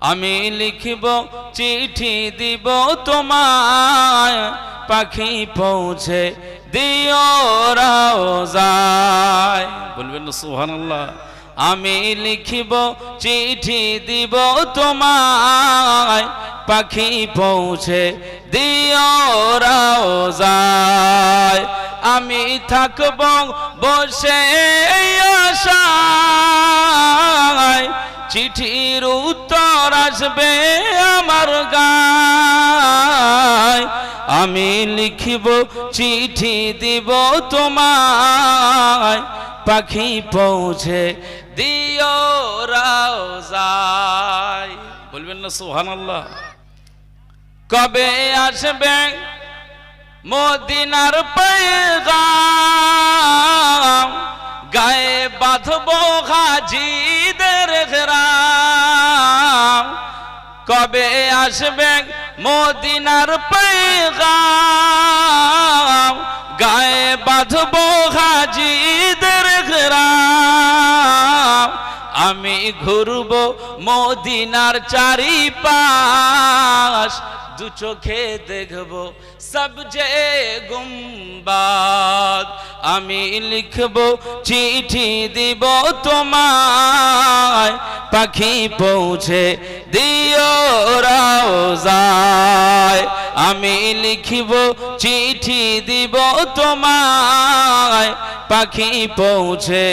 আমি লিখিব, চিঠি দিব তোমায়। পাখি পৌঁছে দিও যায় বলবেন সুহানাল্লাহ আমি লিখিব, চিঠি দিব তোমায়। পাখি পৌঁছে দিও যায়। আমি থাকব বসে আশায়। চিঠির উত্তর আসবে আমার গায়। আমি লিখিব, চিঠি দিব তোমায়। পাখি পৌঁছে দিও যায়। বলবেন না সুহানাল্লাহ কবে আসবে মদিনার পেগাম গায়ে বাঁধব হাজিদের ঘেরাম। কবে আসবে মদিনার পেগাম গায়ে বাঁধব হাজিদের ঘেরাম। আমি ঘুরব মদিনার চারিপাশ। দু চোখে দেখব সবজে গুম্বাদ। আমি লিখব, চিঠি দিব তোমায়। পাখি পৌঁছে দিও যায় আমি লিখিব, চিঠি দিব তোমায়। পাখি পৌঁছে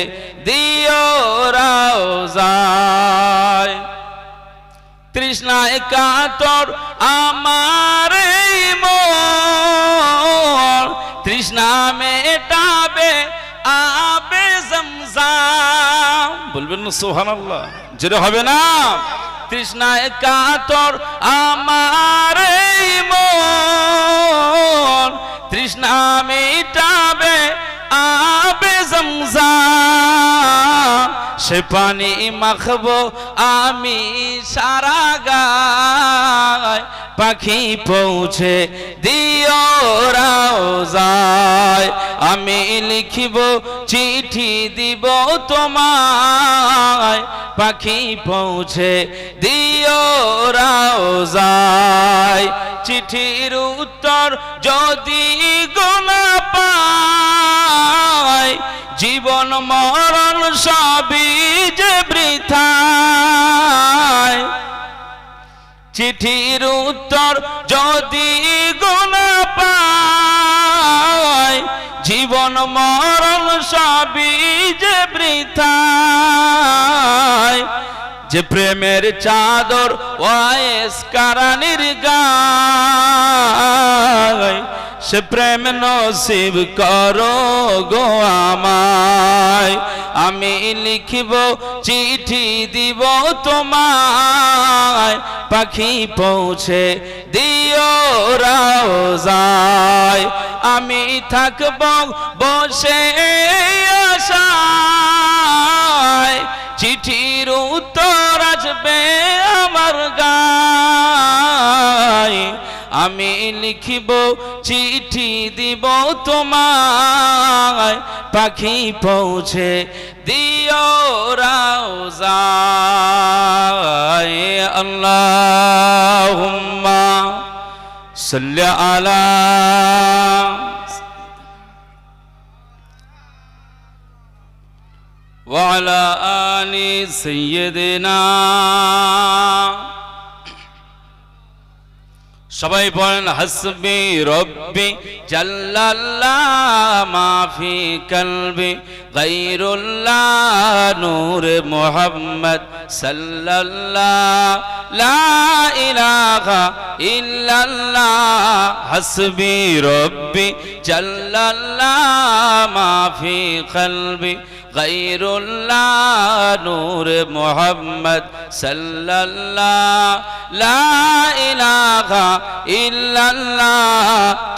দিও যায় তৃষ্ণায় কাতর আমার তৃষ্ণা মেটাবে আবে বলবেন না সোহানাল্লাহ যেটা হবে না। তৃষ্ণায় কাতর আমার তৃষ্ণা মেটাবে সে পানি মাখবো আমি সারা গায়। পাখি পৌঁছে দিও যায় আমি লিখিব, চিঠি দিব তোমায়। পাখি পৌঁছে দিও যায় চিঠির উত্তর যদি গোনা পায় জীবন মরণ সবই যে বৃথায়। চিঠির উত্তর যদি গুণা পায়, জীবন মরণ সবই যে বৃথায়। যে প্রেমের চাদর ওয়েস কারানির গায় সে প্রেম নসিব করো গো আমায়। আমি লিখিব, চিঠি দিব তোমায়। পাখি পৌঁছে দিও যায় আমি থাকব বসে আশায়। চিঠির উত্তর আসবে আমার গায়। আমি লিখিব চিঠি দিব তোমায় পাখি পৌঁছে দিও রাউজায় আল্লাহুম্মা সাল্লি আলা وعلى آل سيدنا সবাই বলেন, হাসবি রব্বি, জাল্লাল্লাহ মাফি কলবি গাইরুল্লাহ নূর মোহাম্মদ সাল্লাল্লাহ, লা ইলাহা ইল্লাল্লাহ। হাসবি রব্বি, জাল্লাল্লাহ মাফি কলবি গাইরুল্লাহ নূর মোহাম্মদ সাল্লাল্লাহ, লা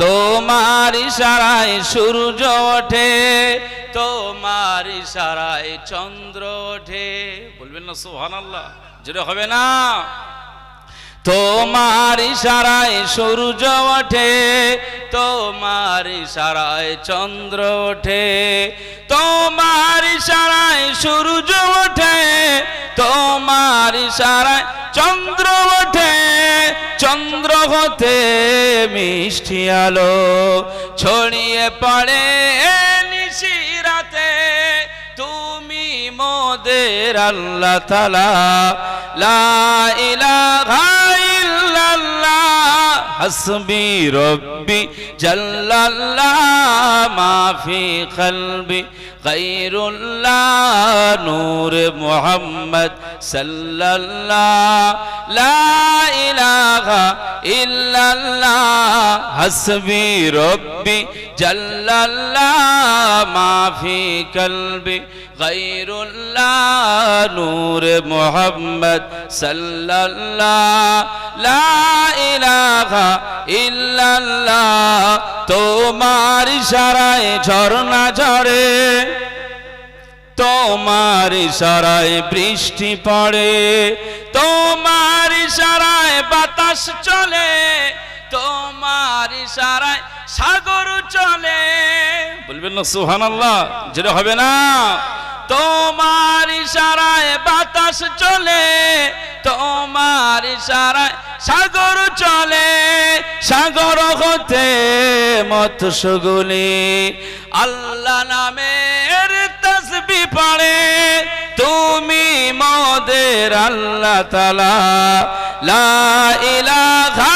তোমার ইশারায় সূর্য ওঠে, তোমার ইশারায় চন্দ্র ওঠে। বলবেন না সুবহানাল্লাহ যেটা হবে না। তোমার ইশারায় সূর্য ওঠে, তোমার ইশারায় চন্দ্র ওঠে, তোমার ইশারায় সূর্য ওঠে, তোমার ইশারায় চন্দ্র ওঠে, চন্দ্র হতে মিষ্টি আলো ছড়িয়ে পড়ে নিশিরাতে তুমি মোদের আল্লাহ তালা লা ইলাহা হাসবি রব্বি জাল্লাল্লাহ মা ফি কলবি গায়রুল্লাহ নূর মুহাম্মদ সাল্লাল্লাহ লা ইলাহা ইল্লাল্লাহ হাসবি রব্বি, জাল্লাল্লাহ মা ফি কলবি, গায়রুল্লাহ, নূর মুহাম্মদ সাল্লাল্লাহ, লা ইলাহা ইল্লাল্লাহ, তোমার ইশারায় ঝর্ণা ঝরে, তোমার ইশারায় বৃষ্টি পড়ে, তোমার ইশারায় বাতাস চলে তোমার ইশারায় সাগর চলে। বলবেন না সুহান আল্লাহ যেটা হবে না। তোমার ইশারায় বাতাস চলে, তোমার ইশারায় সাগর চলে। সাগর হতে মৎস্যগুলি আল্লাহ নামের তসবি পড়ে। তুমি মদের আল্লাহ তালা লা ইলাহা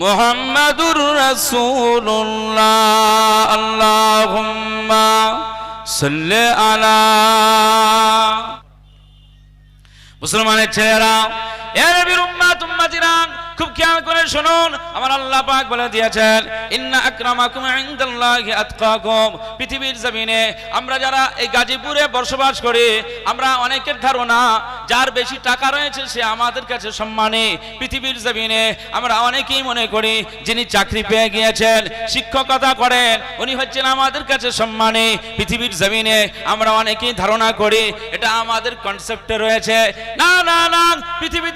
মোহাম্মদুর রসুল্লাহ আল্লাহুম্মা সাল্লি আলা মুসলমানের ছেলেরা এর বিরুম্মা তুম্মা উম্মাতিরা খুব খেয়াল করে শুনুন, আমার আল্লাহ পাক বলে দিয়েছেন, ইন্না আকরামাকুম ইনদাল্লাহি আতকাকুম। পৃথিবীর জমিনে আমরা যারা এই গাজীপুরে বসবাস করি, আমরা অনেকের ধারণা, যার বেশি টাকা রয়েছে সে আমাদের কাছে সম্মানী। পৃথিবীর জমিনে আমরা অনেকেই মনে করি, যিনি চাকরি পেয়ে গিয়েছেন, শিক্ষকতা করেন, উনি হচ্ছেন আমাদের কাছে সম্মানী। পৃথিবীর জমিনে আমরা অনেকেই ধারণা করি, এটা আমাদের কনসেপ্টে রয়েছে। না না না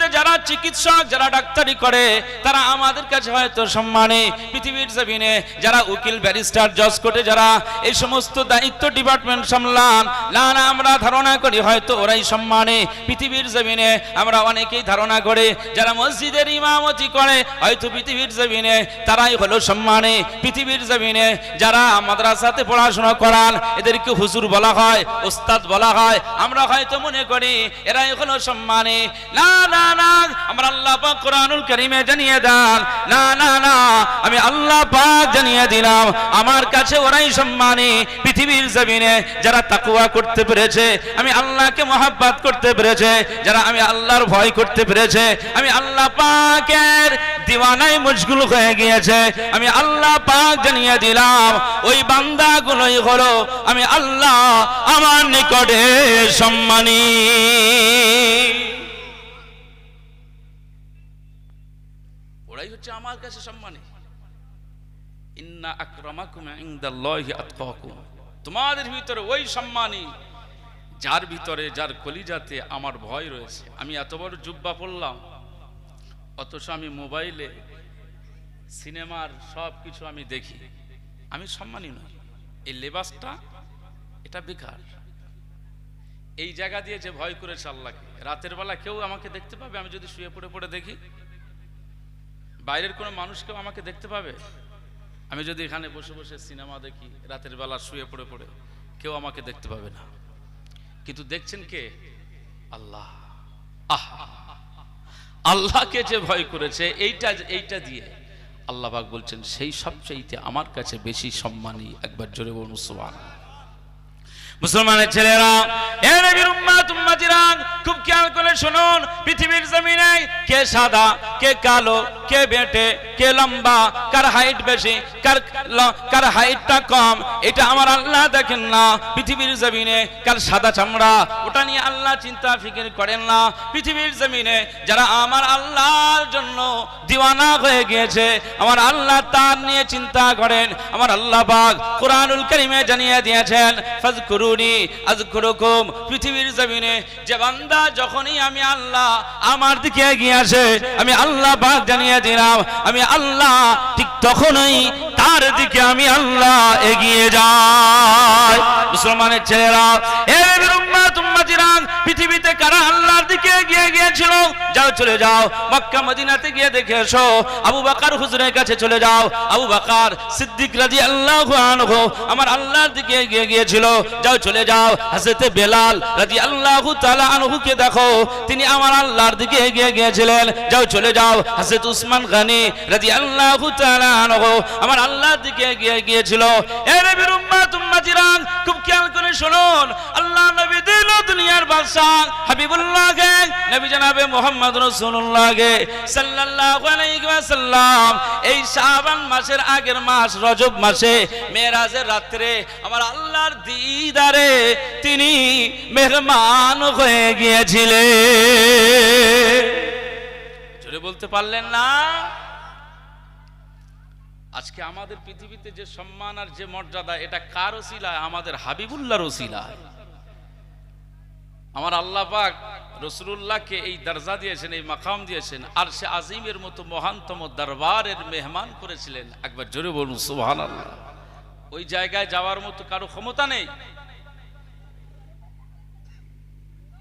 পৃথিবীতে যারা চিকিৎসক, যারা ডাক্তারি করে, তারা আমাদের কাছে হয়তো সম্মানে পৃথিবীর জমিনে যারা উকিল, ব্যারিস্টার, জজ কোর্টে যারা এই সমস্ত দায়িত্ব ডিপার্টমেন্ট সামলান, না না, আমরা ধারণা করি হয়তো ওরাই সম্মানে পৃথিবীর জমিনে, আমরা অনেকেই ধারণা করে যারা মসজিদের ইমামতি করে, হয়তো পৃথিবীর জমিনে তারাই হলো সম্মানে পৃথিবীর জমিনে। যারা মাদ্রাসাতে পড়াশোনা করান, এদেরকে হুজুর বলা হয়, ওস্তাদ বলা হয়, আমরা হয়তো মনে করি এরাই হলো সম্মানে। না না আল্লাহ জানিয়ে না না না, আমি আল্লাহ জানিয়ে দিলাম, আমার কাছে ওরাই সম্মানী, পৃথিবীর যারা করতে পেরেছে, আমি আল্লাহকে মহাব্বাত করতে পেরেছে, যারা আমি আল্লাহর ভয় করতে পেরেছে, আমি আল্লাহ পাকের দিওয়ানায় মশগুল হয়ে গিয়েছে, আমি আল্লাহ পাক জানিয়ে দিলাম, ওই বান্দাগুলোই হলো, আমি আল্লাহ আমার নিকটে সম্মানী। ওরাই হচ্ছে আমার কাছে সম্মানী। ইন্না আকরামাকুম ইনদাল্লাহি আতকাকুম। তোমাদের ভিতরে ওই সম্মানী, যার ভিতরে, যার কলিজাতে আমার ভয় রয়েছে। আমি এত বড় জুব্বা পড়লাম, অথচ আমি মোবাইলে সিনেমার সব কিছু আমি দেখি। আমি সম্মানী নই। এই লেবাসটা, এটা বেকার। এই জায়গা দিয়ে যে ভয় করেছে আল্লাহকে, রাতের বেলা কেউ আমাকে দেখতে পাবে, আমি যদি শুয়ে পড়ে পড়ে দেখি বাইরের কোনো মানুষ কেউ আমাকে দেখতে পাবে? আমি যদি এখানে বসে বসে সিনেমা দেখি, রাতের বেলা শুয়ে পড়ে পড়ে, কেউ আমাকে দেখতে পাবে না। কিন্তু দেখছেন কে? আল্লাহ। আহ! আল্লাহকে যে ভয় করেছে, এইটা এইটা দিয়ে আল্লাহ পাক বলছেন, সেই সবচাইতে আমার কাছে বেশি সম্মানী একবার জোরে বলুন মুসলমানের ছেলেরা উম্মাতিরা খুব খেয়াল করে শুনুন, পৃথিবীর জমিনে কে সাদা, কে কালো, কে বেটে, কে লম্বা, কার হাইট বেশি, কার কার হাইটটা কম, এটা আমার আল্লাহ দেখেন না। পৃথিবীর জমিনে কার সাদা চামড়া, ওটা নিয়ে আল্লাহ চিন্তা ফিকির করেন না। পৃথিবীর জমিনে যারা আমার আল্লাহর জন্য দিওয়ানা হয়ে গিয়েছে, আমার আল্লাহ তার নিয়ে চিন্তা করেন। আমার আল্লাহ পাক কোরআনুল কারিমে জানিয়ে দিয়েছেন ফাজকুরুনি আজকুরুকুম পৃথিবীর জমিনে যে বান্দা যখনই আমি আল্লাহ আমার দিকে এগিয়ে আসে, আমি আল্লাহ পাক জানিয়ে দিলাম, আমি আল্লাহ ঠিক তখনই তার দিকে আমি আল্লাহ এগিয়ে যাই। মুসলমানের ছেলেরা উম্মাতিরান পৃথিবীতে কারা আল্লাহর দিকে এগিয়ে গিয়েছিল? যাও, চলে যাও। মক্কা, মদিনাতে গিয়ে দেখে এসো। আবু বাকার হুজুরের কাছে চলে যাও। আবু বাকার সিদ্দিক রাজি আল্লাহ আমার আল্লাহর দিকে এগিয়ে গিয়েছিল। যাও, চলে যাও। হাজরতে বেলাল রাজি আল্লাহ তাআলা আনহুকে দেখো। তিনি আমার আল্লাহর দিকে এগিয়ে গিয়েছিলেন। যাও, চলে যাও। হাজরত উসমান গানি রাজি আল্লাহ তাআলা আনহু আমার আল্লাহর দিকে এগিয়ে গিয়েছিল। এ নবীর উম্মাত, উম্মাতিরান, খুব খেয়াল করে শুনুন। আল্লাহ নবী দিল দুনিয়ার বাদশাহ। হাবিবুল্লাহকে, নবী জনাবে মোহাম্মদ সাল্লাল্লাহু আলাইহি ওয়াসাল্লাম। এই শাবান মাসের আগের মাস, রজব মাসে, মেরাজের আমার আল্লাহর দিদারে তিনি মেহমান হয়ে গিয়েছিলেন। জোরে বলতে পারলেন না? আজকে আমাদের পৃথিবীতে যে সম্মান আর যে মর্যাদা, এটা কার ওসিলায়? আমাদের হাবিবুল্লাহর ওসিলায়। আমার আল্লাহ পাক রসুল্লাহকে এই দরজা দিয়েছেন, এই মাকাম দিয়েছেন আর সে আজিমের মতো মহানতম দরবারের মেহমান করেছিলেন। একবার জোরে বলুন সুবহান আল্লাহ ওই জায়গায় যাওয়ার মতো কারও ক্ষমতা নেই।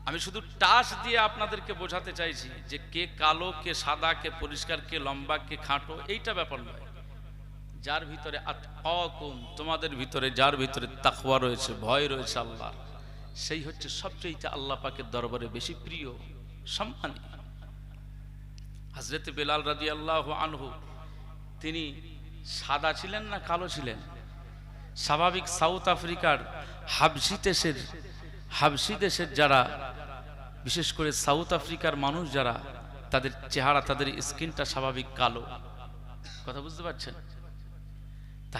আমি শুধু টাস দিয়ে আপনাদেরকে বোঝাতে চাইছি যে কে কালো, কে সাদা, কে পরিষ্কার, কে লম্বা, কে খাটো, এইটা ব্যাপার নয়। যার ভিতরে তোমাদের ভিতরে, যার ভিতরে তাকওয়া রয়েছে, ভয় রয়েছে আল্লাহ সেই হচ্ছে সবচেয়ে আল্লাহ পাকের দরবারে বেশি প্রিয়, সম্মানী। হজরত বেলাল রাজি আল্লাহ আনহু, তিনি সাদা ছিলেন না কালো ছিলেন? স্বাভাবিক সাউথ আফ্রিকার হাবসি দেশের হাবসি দেশের যারা, বিশেষ করে সাউথ আফ্রিকার মানুষ যারা, তাদের চেহারা, তাদের স্কিনটা স্বাভাবিক কালো। কথা বুঝতে পারছেন?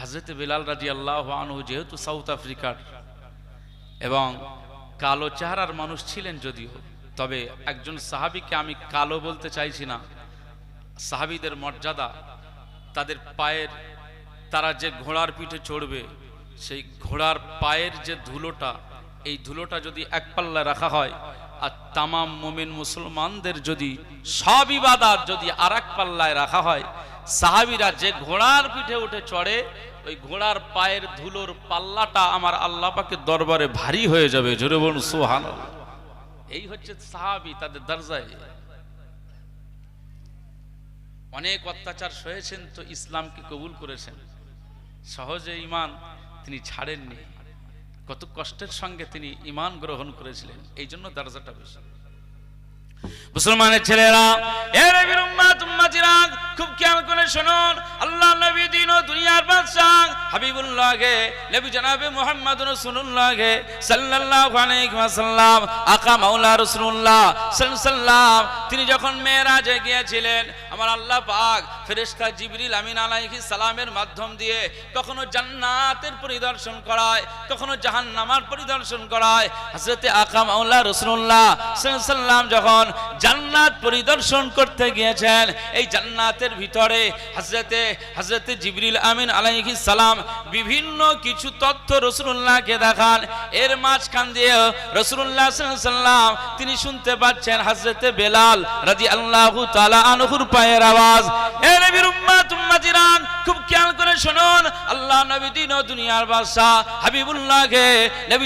হাজরত বেলাল রাজি আল্লাহ আনহু যেহেতু সাউথ আফ্রিকার এবং কালো চেহারার মানুষ ছিলেন যদিও, তবে একজন সাহাবিকে আমি কালো বলতে চাইছি না। সাহাবিদের মর্যাদা, তাদের পায়ের, তারা যে ঘোড়ার পিঠে চড়বে, সেই ঘোড়ার পায়ের যে ধুলোটা, এই ধুলোটা যদি এক পাল্লায় রাখা হয়, আর তামাম মোমিন মুসলমানদের যদি সব ইবাদাত যদি আর এক পাল্লায় রাখা হয়, সাহাবিরা যে ঘোড়ার পিঠে উঠে চড়ে ওই ঘোড়ার পায়ের ধুলোর পাল্লাটা আমার আল্লাহ পাকের দরবারে ভারী হয়ে যাবে, জোরে বলুন সুহান এই হচ্ছে সাহাবি, তাদের দরজায়। অনেক অত্যাচার সয়েছেন, তো ইসলামকে কবুল করেছেন। সহজে ইমান তিনি ছাড়েননি। কত কষ্টের সঙ্গে তিনি ইমান গ্রহণ করেছিলেন, এই জন্য দরজাটা বেশি মুসলমানের ছেলেরা খুব খেয়াল করে শুনুন। আল্লাহ নবী দিন ও দুনিয়ার বাদশাহ হাবিবুল্লাহকে, নবী জনাবে মুহাম্মদ রাসূলুল্লাহকে সাল্লাল্লাহু আলাইহি ওয়াসাল্লাম, আকা মাওলা রাসূলুল্লাহ সাল্লাল্লাহু তিনি যখন মেরাজে গিয়েছিলেন, আমার আল্লাহ পাক ফেরেশতা জিবরিল আমিন আলাইহিস সালামের মাধ্যম দিয়ে কখনো জান্নাতের পরিদর্শন করায়, কখনো জাহান্নামার পরিদর্শন করায়, হযরতে আকা মাওলা রাসূলুল্লাহ সাল্লাল্লাহু যখন জান্নাত পরিদর্শন করতে গিয়েছেন, এই জান্নাতের ভিতরে হজরতে হজরতে জিবরিল আমিন আলাইহিস সালাম বিভিন্ন কিছু তথ্য রসুল্লাহকে দেখান। এর মাঝখান দিয়ে রসুল্লাহ সাল্লাম তিনি শুনতে পাচ্ছেন হজরতে বেলাল রাজি আল্লাহ তালা আনহুর পায়ের আওয়াজ। এ নবীর খুব খেয়াল করে শুনুন। আল্লাহ নবী দিন দুনিয়ার হাবিবুল্লাহকে, নবী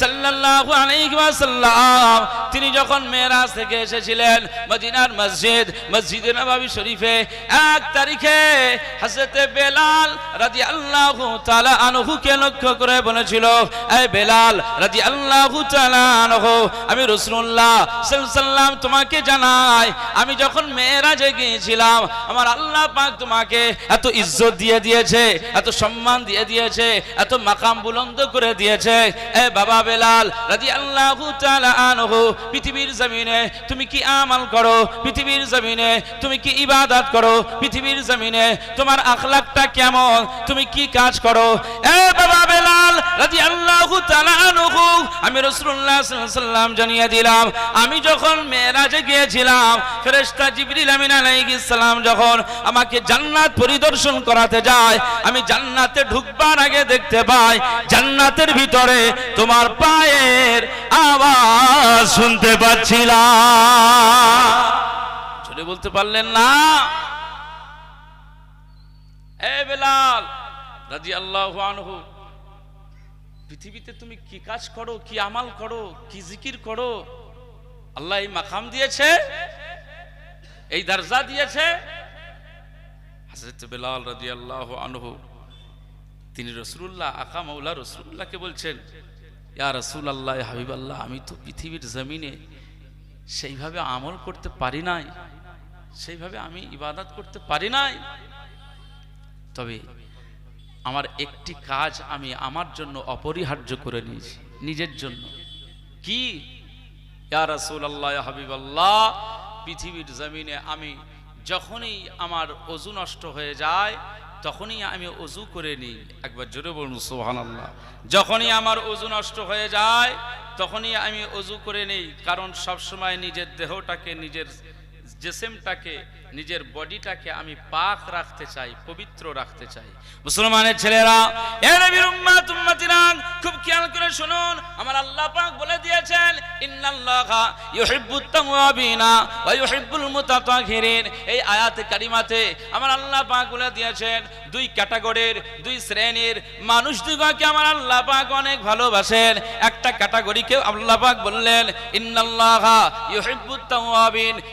সাল্লাল্লাহু আলাইহি ওয়াসাল্লাম, তিনি যখন মেরাজ থেকে এসেছিলেন মদিনার মসজিদ মসজিদে নববী শরীফে এক তারিখে হযরতে বেলাল রাদিয়াল্লাহু তাআলা আনহুকে লক্ষ্য করে বলেছিল, এই বেলাল রাদিয়াল্লাহু তাআলা আনহু, আমি সাল্লাল্লাহু সাল্লাম তোমাকে জানাই, আমি যখন মেয়েরাজে গিয়েছিলাম, আমার আল্লাহ পাক তোমাকে এত ইজ্জত দিয়ে দিয়েছে, এত সম্মান দিয়ে দিয়েছে, এত মাকাম বুলন্দ করে দিয়েছে, এ বাবা বেলাল রাজি আল্লাহ আনহু, পৃথিবীর জমিনে তুমি কি আমাল করো? পৃথিবীর জমিনে তুমি কি ইবাদত করো? পৃথিবীর জমিনে তোমার আখলাকটা কেমন? তুমি কি কাজ করো? আমি সাল্লাম জানিয়ে দিলাম, আমি যখন মেরাজে গিয়েছিলাম, ফেরেশতা জিবরিল আমিন আলাইহিস যখন আমাকে জান্নাত পরিদর্শন করাতে যায়, আমি জান্নাতে ঢুকবার আগে দেখতে পাই, জান্নাতের ভিতরে তোমার পায়ের আওয়াজ শুনতে পাচ্ছিলাম। বলতে পারলেন না। বেলাল, রাদিয়াল্লাহু আনহু, পৃথিবীতে তুমি কি কাজ করো, কি আমাল করো, কি জিকির করো? আল্লাহ এই মাকাম দিয়েছে, এই দরজা দিয়েছে। বেলাল রাদিয়াল্লাহু আনহু, তিনি রসুল্লাহ আকা মাওলা রসুল্লাহকে বলছেন, ইয়া রসুল্লাহ হাবিব আল্লাহ আমি তো পৃথিবীর জমিনে সেইভাবে আমল করতে পারি নাই। সেইভাবে আমি ইবাদত করতে পারি নাই। তবে আমার একটি কাজ আমি আমার জন্য অপরিহার্য করে নিয়েছি, নিজের জন্য। কি? হাবিবাল্লাহ, পৃথিবীর জমিনে আমি যখনই আমার অজু নষ্ট হয়ে যায়, তখনই আমি অজু করে নিই। একবার জোরে বলুন সোহান আল্লাহ যখনই আমার অজু নষ্ট হয়ে যায়, তখনই আমি অজু করে নিই। কারণ সবসময় নিজের দেহটাকে নিজের জেসেমটাকে নিজের বডিটাকে আমি পাক রাখতে চাই, পবিত্র রাখতে চাই। মুসলমানের ছেলেরা খুব খেয়াল করে শুনুন। আমার আল্লাহ পাক বলে দিয়েছেন এই আয়াতে, কারিমাতে আমার আল্লাহ পাক বলে দিয়েছেন, দুই ক্যাটাগরির, দুই শ্রেণির মানুষ আমার আল্লাহ পাক অনেক ভালোবাসেন। একটা ক্যাটাগরিকে আল্লাহ পাক বললেন, ইন্নাল্লাহা ইউহিব্বুত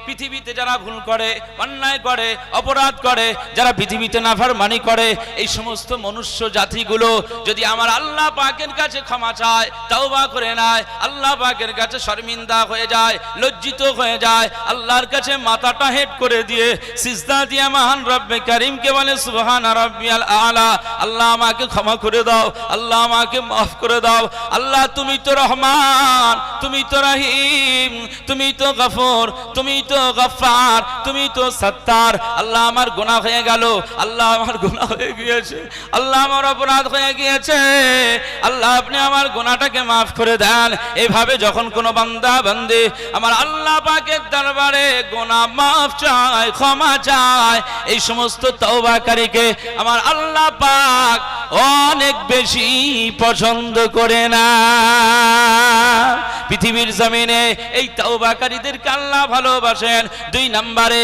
পৃথিবীতে যারা ভুল করে অন্যায় করে, অপরাধ করে, যারা পৃথিবীতে নাফরমানি করে, এই সমস্ত মনুষ্য জাতিগুলো যদি আমার আল্লাহ পাকের কাছে ক্ষমা চায়, তওবা করে নেয়, আল্লাহ পাকের কাছে শর্মিন্দা হয়ে যায়, লজ্জিত হয়ে যায়, আল্লাহর কাছে মাথাটা হেট করে দিয়ে সিজদা দিয়ে মহান রব্বে করিমকে বলে, সুবহান রাব্বিয়াল আলা আল্লাহ আমাকে ক্ষমা করে দাও, আল্লাহ আমাকে মাফ করে দাও, আল্লাহ তুমি তো রহমান, তুমি তো রহিম, তুমি তো গফর, তুমি তো গফার তুমি তো সত্তার, আল্লাহ আমার গুনাহ হয়ে গেল, আল্লাহ আমার গুনাহ হয়ে গিয়েছে, আল্লাহ আমার অপরাধ হয়ে গিয়েছে, আল্লাহ আপনি আমার গুনাহটাকে মাফ করে দেন। এইভাবে যখন কোন বান্দা, বান্দি আমার আল্লাহ পাকের দরবারে গুনাহ মাফ চায়, ক্ষমা চায়, এই সমস্ত তওবাকারীকে আমার আল্লাহ পাক অনেক বেশি পছন্দ করে না। পৃথিবীর জমিনে এই তওবাকারীদেরকে আল্লাহ ভালোবাসেন। দুই নম্বরে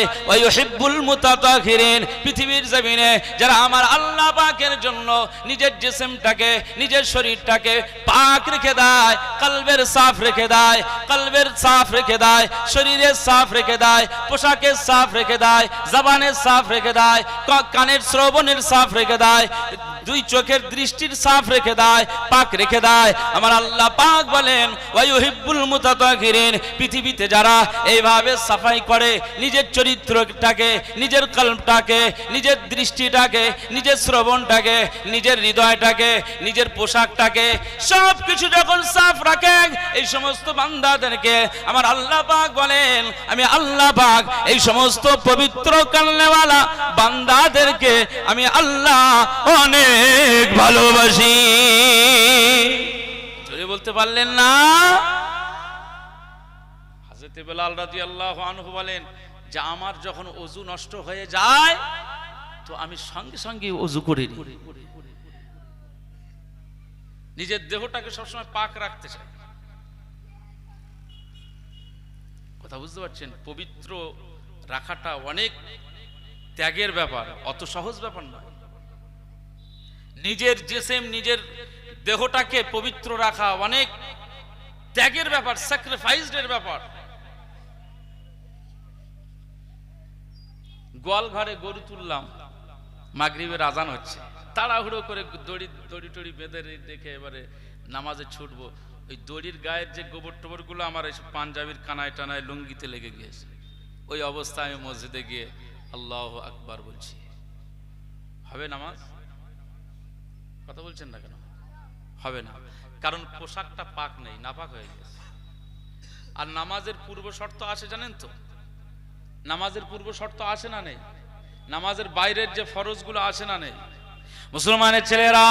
ওয়াইহিব্বুল মুতাতাহিরিন পৃথিবীর জমিনে যারা আমার আল্লাহ পাকের জন্য নিজের জিসমটাকে, নিজের শরীরটাকে পাক রেখে দেয়, কলবের সাফ রেখে দেয়, কলবের সাফ রেখে দেয়, শরীরের সাফ রেখে দেয়, পোশাকের সাফ রেখে দেয়, জবানের সাফ রেখে দেয় কানের শ্রবণের সাফ রেখে দেয় দুই চোখের দৃষ্টির সাফ রেখে দেয়, পাক রেখে দেয়। আমার আল্লাহ পাক বলেন ওয়াইহিব্বুল মুতাতাহিরিন পৃথিবীতে যারা এইভাবে সাফাই করে, নিজের চরিত্রটাকে, নিজের কলমটাকে নিজের দৃষ্টিটাকে, নিজের শ্রবণটাকে, নিজের হৃদয়টাকে, নিজের পোশাকটাকে সব কিছু যখন সাফ রাখেন, এই সমস্ত বান্দাদেরকে আমার আল্লাহ পাক বলেন, আমি আল্লাহ পাক এই সমস্ত পবিত্র কালনেওয়ালা বান্দাদেরকে আমি আল্লাহ অনেক ভালোবাসি। জোরে বলতে পারলেন না? হাজরতে বেলাল রাদিয়াল্লাহু আনহু বলেন, যে আমার যখন অজু নষ্ট হয়ে যায়, তো আমি সঙ্গে সঙ্গে অজু করে নিজের দেহটাকে সবসময় পাক রাখতে চাই। কথা বুঝতে পারছেন? পবিত্র রাখাটা অনেক ত্যাগের ব্যাপার, অত সহজ ব্যাপার নয়। নিজের জেসেম, নিজের দেহটাকে পবিত্র রাখা অনেক ত্যাগের ব্যাপার স্যাক্রিফাইসডের ব্যাপার। গোয়াল ঘরে গরু তুললাম, মাগরিবের আজান হচ্ছে। তাড়াহুড়ো করে দড়ি দড়ি টড়ি বেঁধে রেখে এবারে নামাজে ছুটবো। ওই দড়ির গায়ের যে গোবর টোবরগুলো আমার এই পাঞ্জাবির কানায় টানায় লুঙ্গিতে লেগে গিয়েছে। ওই অবস্থায় আমি মসজিদে গিয়ে আল্লাহ আকবার বলছি, হবে নামাজ? কথা বলছেন না কেন? হবে না। কারণ পোশাকটা পাক নেই, নাপাক হয়ে গেছে। আর নামাজের পূর্ব শর্ত আসে জানেন তো? নামাজের পূর্ব শর্ত আসে না নেই? নামাজের বাইরের যে ফরজগুলো আসে না নেই? মুসলমানের ছেলেরা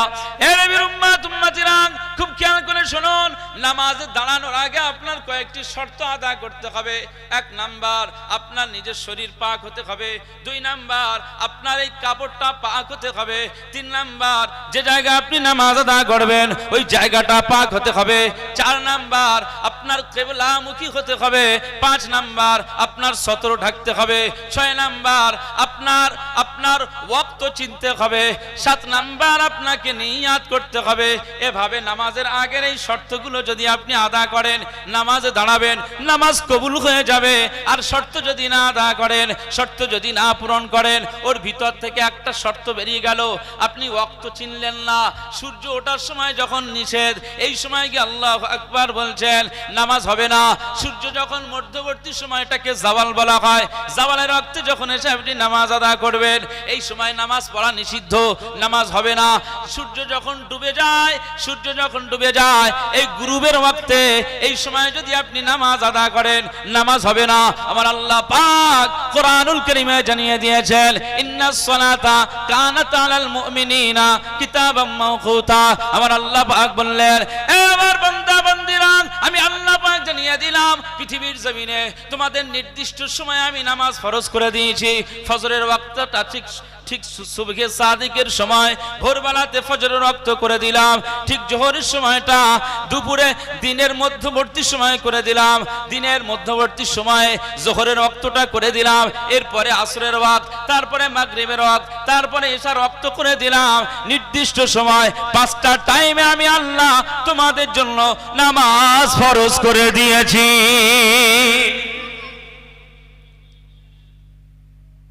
খুব খেয়াল করে শুনুন, নামাজে দাঁড়ানোর আগে আপনার কয়েকটি শর্ত আদায় করতে হবে। এক নাম্বার, আপনার নিজের শরীর পাক হতে হবে। দুই নাম্বার, আপনার এই কাপড়টা পাক হতে হবে। তিন নাম্বার, যে জায়গায় আপনি নামাজ আদায় করবেন, ওই জায়গাটা পাক হতে হবে। চার নাম্বার, আপনার কেবলামুখী হতে হবে। পাঁচ নাম্বার, আপনার সতর ঢাকতে হবে। ছয় নাম্বার আপনার আপনার ওয়াক্ত চিনতে হবে, সাত নাম্বার আপনাকে নিয়াত করতে হবে। এভাবে নামাজের আগের এই শর্তগুলো যদি আপনি আদা করেন, নামাজে দাঁড়াবেন, নামাজ কবুল হয়ে যাবে। আর শর্ত যদি না আদা করেন, শর্ত যদি না পূরণ করেন, ওর ভিতর থেকে একটা শর্ত বেরিয়ে গেল। আপনি ওয়াক্ত চিনলেন না, সূর্য ওঠার সময় যখন নিষেধ, এই সময় কি আল্লাহ আকবার বলছেন, নামাজ হবে না। সূর্য যখন মধ্যবর্তী সময়টাকে জাওয়াল বলা হয়, জাওয়ালের রক্তে যখন এসে আপনি নামাজ আদা করবেন। এই সময় নামাজ পড়া নিষিদ্ধ, নামাজ হবে না। সূর্য যখন ডুবে যায়, সূর্য যখন ডুবে যায়, এই গ্রুপের ওয়াক্তে এই সময় যদি আপনি নামাজ আদা করেন, নামাজ হবে না। আমার আল্লাহ পাক কোরআনুল কারীমে জানিয়ে দিয়েছেন ইন্নাস সালাতা কানাত আলাল মুমিনিনা কিতাবাম মাওকুতা। আমার আল্লাহ পাক বললেন, এ বান্দা, বান্দিরা আমি আল্লাহ পাক জানিয়ে দিলাম, পৃথিবীর জমিনে তোমাদের নির্দিষ্ট সময় আমি নামাজ ফরজ করে দিয়েছি। ফজরের ওয়াক্তটা ঠিক ঠিক সুবহে সাদিকের সময় ভোরবেলাতে ফজরের রক্ত করে দিলাম। ঠিক জোহরের সময়টা দুপুরে দিনের মধ্যবর্তী সময় করে দিলাম। দিনের মধ্যবর্তী সময়ে জোহরের রক্তটা করে দিলাম। এরপরে আসরের ওয়াক্ত, তারপরে মাগরিবের ওয়াক্ত, তারপরে এশার রক্ত করে দিলাম। নির্দিষ্ট সময়, পাঁচটা টাইমে আমি আল্লাহ তোমাদের জন্য নামাজ ফরজ করে দিয়েছি।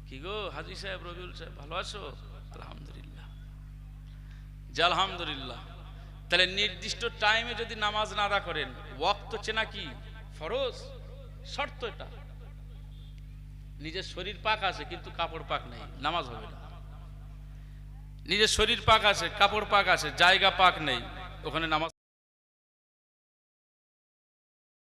কি গো, হাজি সাহেব, রবিউল সাহেব, ভালো আছো? আলহামদুলিল্লাহ। জি, আলহামদুলিল্লাহ। তাহলে নির্দিষ্ট টাইমে যদি নামাজ না আদা করেন, ওয়াক্ত চেনা কি? ফরজ? শর্ত এটা। নিজের শরীর পাক আছে, কিন্তু কাপড় পাক নেই, নামাজ হবে না। নিজের শরীর পাক আছে, কাপড় পাক আছে, জায়গা পাক নেই, ওখানে নামাজ